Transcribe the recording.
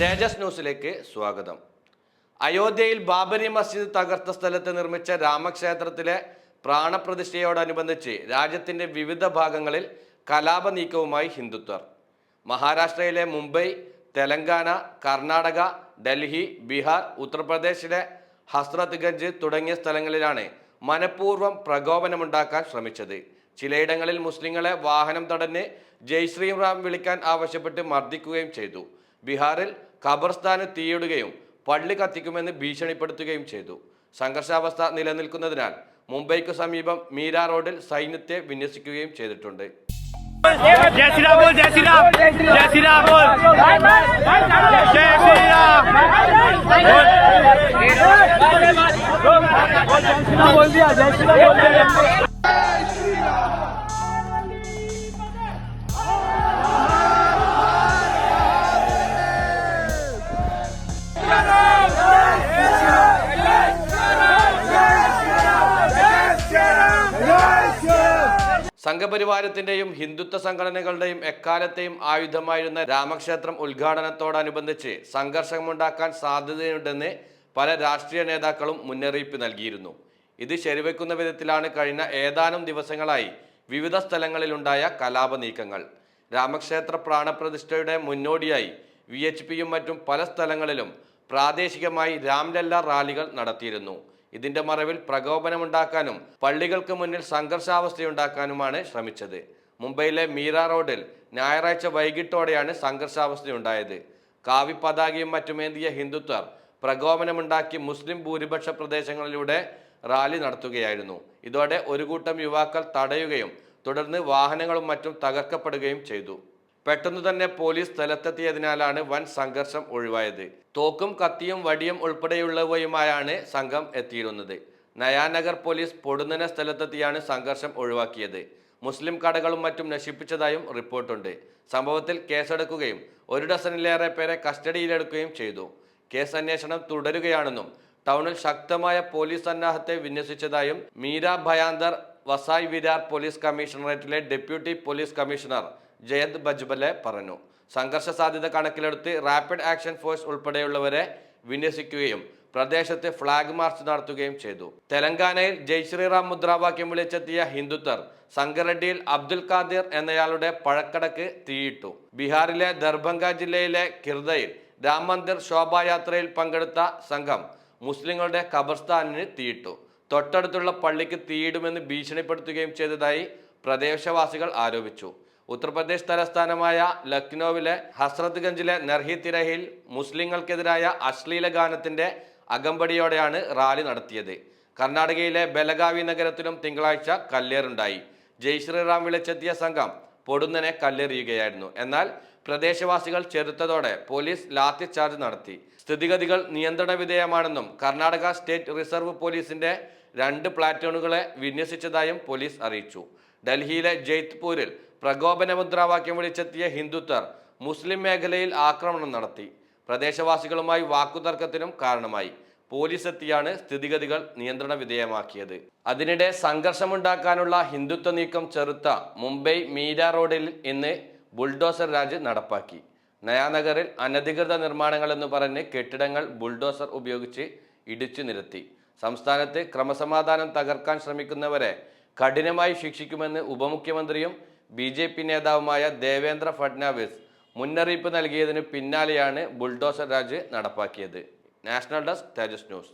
തേജസ് ന്യൂസിലേക്ക് സ്വാഗതം. അയോധ്യയിൽ ബാബരി മസ്ജിദ് തകർത്ത സ്ഥലത്ത് നിർമ്മിച്ച രാമക്ഷേത്രത്തിലെ പ്രാണപ്രതിഷ്ഠയോടനുബന്ധിച്ച് രാജ്യത്തിന്റെ വിവിധ ഭാഗങ്ങളിൽ കലാപ നീക്കവുമായി ഹിന്ദുത്വർ. മഹാരാഷ്ട്രയിലെ മുംബൈ തെലങ്കാന കർണാടക ഡൽഹി ബീഹാർ ഉത്തർപ്രദേശിലെ ഹസ്രത്ഗഞ്ച് തുടങ്ങിയ സ്ഥലങ്ങളിലാണ് മനഃപൂർവം പ്രകോപനമുണ്ടാക്കാൻ ശ്രമിച്ചത്. ചിലയിടങ്ങളിൽ മുസ്ലിങ്ങളെ വാഹനം തടഞ്ഞ് ജയ് ശ്രീറാം വിളിക്കാൻ ആവശ്യപ്പെട്ട് മർദ്ദിക്കുകയും ചെയ്തു. ബീഹാറിൽ ഖബർസ്ഥാന് തീയിടുകയും പള്ളി കത്തിക്കുമെന്ന് ഭീഷണിപ്പെടുത്തുകയും ചെയ്തു. സംഘർഷാവസ്ഥ നിലനിൽക്കുന്നതിനാൽ മുംബൈക്ക് സമീപം മീര റോഡിൽ സൈന്യത്തെ വിന്യസിക്കുകയും ചെയ്തിട്ടുണ്ട്. സംഘപരിവാരത്തിന്റെയും ഹിന്ദുത്വ സംഘടനകളുടെയും എക്കാലത്തെയും ആയുധമായിരുന്ന രാമക്ഷേത്രം ഉദ്ഘാടനത്തോടനുബന്ധിച്ച് സംഘർഷമുണ്ടാക്കാൻ സാധ്യതയുണ്ടെന്ന് പല രാഷ്ട്രീയ നേതാക്കളും മുന്നറിയിപ്പ് നൽകിയിരുന്നു. ഇത് ശരിവെക്കുന്ന വിധത്തിലാണ് കഴിഞ്ഞ ഏതാനും ദിവസങ്ങളായി വിവിധ സ്ഥലങ്ങളിലുണ്ടായ കലാപ നീക്കങ്ങൾ രാമക്ഷേത്ര പ്രാണപ്രതിഷ്ഠയുടെ മുന്നോടിയായി വി എച്ച് പിയും മറ്റും പല സ്ഥലങ്ങളിലും പ്രാദേശികമായി രാംലല്ല റാലികൾ നടത്തിയിരുന്നു. ഇതിന്റെ മറവിൽ പ്രകോപനമുണ്ടാക്കാനും പള്ളികൾക്ക് മുന്നിൽ സംഘർഷാവസ്ഥയുണ്ടാക്കാനുമാണ് ശ്രമിച്ചത്. മുംബൈയിലെ മീര റോഡിൽ ഞായറാഴ്ച വൈകിട്ടോടെയാണ് സംഘർഷാവസ്ഥയുണ്ടായത്. കാവി പതാകയും മറ്റുമേന്തിയ ഹിന്ദുത്വർ പ്രകോപനമുണ്ടാക്കി മുസ്ലിം ഭൂരിപക്ഷ പ്രദേശങ്ങളിലൂടെ റാലി നടത്തുകയായിരുന്നു. ഇതോടെ ഒരു കൂട്ടം യുവാക്കൾ തടയുകയും തുടർന്ന് വാഹനങ്ങളും മറ്റും തകർക്കപ്പെടുകയും ചെയ്തു. പെട്ടെന്ന് തന്നെ പോലീസ് സ്ഥലത്തെത്തിയതിനാലാണ് വൻ സംഘർഷം ഒഴിവായത്. തോക്കും കത്തിയും വടിയും ഉൾപ്പെടെയുള്ളവയുമായാണ് സംഘം എത്തിയിരുന്നത്. നയാനഗർ പോലീസ് പൊടുന്നനെ സ്ഥലത്തെത്തിയാണ് സംഘർഷം ഒഴിവാക്കിയത്. മുസ്ലിം കടകളും മറ്റും നശിപ്പിച്ചതായും റിപ്പോർട്ടുണ്ട്. സംഭവത്തിൽ കേസെടുക്കുകയും ഒരു ഡസനിലേറെ പേരെ കസ്റ്റഡിയിലെടുക്കുകയും ചെയ്തു. കേസ് അന്വേഷണം തുടരുകയാണെന്നും ടൗണിൽ ശക്തമായ പോലീസ് സന്നാഹത്തെ വിന്യസിച്ചതായും Mira Bhayandar Vasai Virar police കമ്മീഷണറേറ്റിലെ deputy police commissioner Jayant Bajbale പറഞ്ഞു. സംഘർഷ സാധ്യത കണക്കിലെടുത്ത് റാപ്പിഡ് ആക്ഷൻ ഫോഴ്സ് ഉൾപ്പെടെയുള്ളവരെ വിന്യസിക്കുകയും പ്രദേശത്ത് ഫ്ളാഗ് മാർച്ച് നടത്തുകയും ചെയ്തു. തെലങ്കാനയിൽ ജയ് ശ്രീറാം മുദ്രാവാക്യം വിളിച്ചെത്തിയ ഹിന്ദുത്വർ സംഗറെഡ്ഡിയിൽ അബ്ദുൽ ഖാദിർ എന്നയാളുടെ പഴക്കടക്ക് തീയിട്ടു. ബീഹാറിലെ ദർഭംഗ ജില്ലയിലെ കിർദയിൽ രാം മന്ദിർ ശോഭായാത്രയിൽ പങ്കെടുത്ത സംഘം മുസ്ലിങ്ങളുടെ ഖബർസ്ഥാനിന് തീയിട്ടു. തൊട്ടടുത്തുള്ള പള്ളിക്ക് തീയിടുമെന്ന് ഭീഷണിപ്പെടുത്തുകയും ചെയ്തതായി പ്രദേശവാസികൾ ആരോപിച്ചു. ഉത്തർപ്രദേശ് തലസ്ഥാനമായ ലക്നൌവിലെ ഹസ്രത്ഗഞ്ചിലെ നർഹി തിരഹിൽ മുസ്ലിങ്ങൾക്കെതിരായ അശ്ലീല ഗാനത്തിന്റെ അകമ്പടിയോടെയാണ് റാലി നടത്തിയത്. കർണാടകയിലെ ബലഗാവി നഗരത്തിലും തിങ്കളാഴ്ച കല്ലേറുണ്ടായി. ജയ് ശ്രീറാം വിളിച്ചെത്തിയ സംഘം പൊടുന്നനെ കല്ലെറിയുകയായിരുന്നു. എന്നാൽ പ്രദേശവാസികൾ ചെറുത്തതോടെ പോലീസ് ലാത്തി ചാർജ് നടത്തി. സ്ഥിതിഗതികൾ നിയന്ത്രണ വിധേയമാണെന്നും കർണാടക സ്റ്റേറ്റ് റിസർവ് പോലീസിന്റെ രണ്ട് പ്ലാറ്റൂണുകളെ വിന്യസിച്ചതായും പോലീസ് അറിയിച്ചു. ഡൽഹിയിലെ ജയ്ത്പൂരിൽ പ്രകോപന മുദ്രാവാക്യം വിളിച്ചെത്തിയ ഹിന്ദുത്വർ മുസ്ലിം മേഖലയിൽ ആക്രമണം നടത്തി. പ്രദേശവാസികളുമായി വാക്കുതർക്കത്തിനും കാരണമായി. പോലീസ് എത്തിയാണ് സ്ഥിതിഗതികൾ നിയന്ത്രണ വിധേയമാക്കിയത്. അതിനിടെ സംഘർഷമുണ്ടാക്കാനുള്ള ഹിന്ദുത്വ നീക്കം ചെറുത്ത മുംബൈ മീര റോഡിൽ ഇന്ന് ബുൾഡോസർ രാജ് നടപ്പാക്കി. നയാനഗറിൽ അനധികൃത നിർമ്മാണങ്ങൾ എന്ന് പറഞ്ഞ് കെട്ടിടങ്ങൾ ബുൾഡോസർ ഉപയോഗിച്ച് ഇടിച്ചു നിരത്തി. സംസ്ഥാനത്ത് ക്രമസമാധാനം തകർക്കാൻ ശ്രമിക്കുന്നവരെ കഠിനമായി ശിക്ഷിക്കുമെന്ന് ഉപമുഖ്യമന്ത്രിയും ബി ജെ പി നേതാവുമായ ദേവേന്ദ്ര ഫഡ്നാവിസ് മുന്നറിയിപ്പ് നൽകിയതിന് പിന്നാലെയാണ് ബുൾഡോസർ രാജ് നടപ്പാക്കിയത്. National desk Tejas news.